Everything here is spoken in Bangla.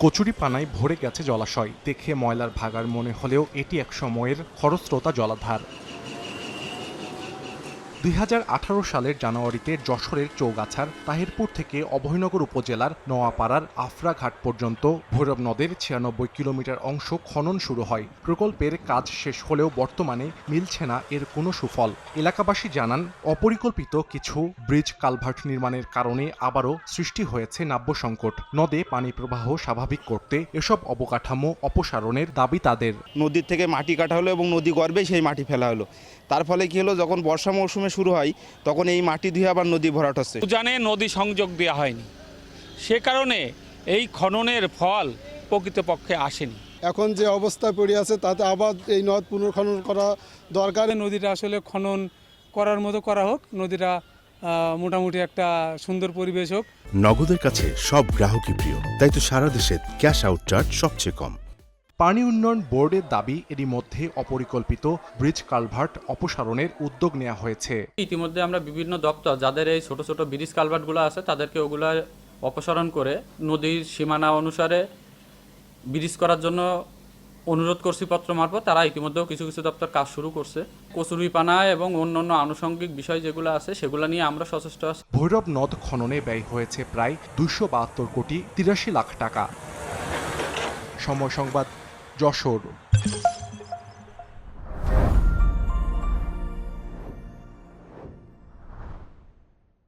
কচুরি পানায় ভরে গেছে জলাশয়। দেখে ময়লার ভাগার মনে হলেও এটি এক সময়ের খরস্রোতা জলাধার। দুই হাজার আঠারো সালের জানুয়ারিতে যশোরের চৌগাছার তাহিরপুর থেকে অভয়নগর উপজেলার নোয়াপাড়ার আফরাঘাট পর্যন্ত ভৈরব নদের ছিয়ানব্বই কিলোমিটার অংশ খনন শুরু হয়। প্রকল্পের কাজ শেষ হলেও বর্তমানে মিলছে না এর কোনো সুফল। এলাকাবাসী জানান, অপরিকল্পিত কিছু ব্রিজ কালভার্ট নির্মাণের কারণে আবারও সৃষ্টি হয়েছে নাব্য সংকট। নদে পানি প্রবাহ স্বাভাবিক করতে এসব অবকাঠামো অপসারণের দাবি তাদের। নদীর থেকে মাটি কাটা হলো এবং নদী গর্ভে সেই মাটি ফেলা হলো। তার ফলে কি হলো, যখন বর্ষা মৌসুমে শুরু হয় তখন এই মাটি ধুয়ে আবার নদী ভরাট হচ্ছে। উজানে নদী সংযোগ দেওয়া হয়নি। সে কারণে এই খননের ফল প্রকৃতপক্ষে আসেনি। এখন যে অবস্থায় পড়ে আছে তাতে আবার এই নদ পুনর্খনন করা দরকার? নদীটা আসলে খনন করার মতো করা হোক নদীটা মোটামুটি একটা সুন্দর পরিবেশ হোক। নগদের কাছে সব গ্রাহকই প্রিয় তাই তো সারা দেশে ক্যাশ আউট চার্জ সবচেয়ে কম। পানি উন্নয়ন বোর্ডের দাবি এরই মধ্যে অপরিকল্পিত ব্রিজ কালভার্ট অপসারণের উদ্যোগ নেওয়া হয়েছে। ইতিমধ্যে আমরা বিভিন্ন দপ্তর যাদের এই ছোট ছোট ব্রিজ কালভার্টগুলো আছে তাদেরকে ওগুলো অপসারণ করে নদীর সীমানা অনুসারে ব্রিজ করার জন্য অনুরোধ করছি পত্র মারফত। তারা ইতিমধ্যেও কিছু কিছু দপ্তর কাজ শুরু করছে। কচুরিপানা এবং অন্যান্য আনুষঙ্গিক বিষয় যেগুলো আছে সেগুলো নিয়ে আমরা সচেষ্ট আছি। ভৈরব নদ খননে ব্যয় হয়েছে প্রায় দুইশো বাহাত্তর কোটি তিরাশি লাখ টাকা। সময় সংবাদ Josh Ouro.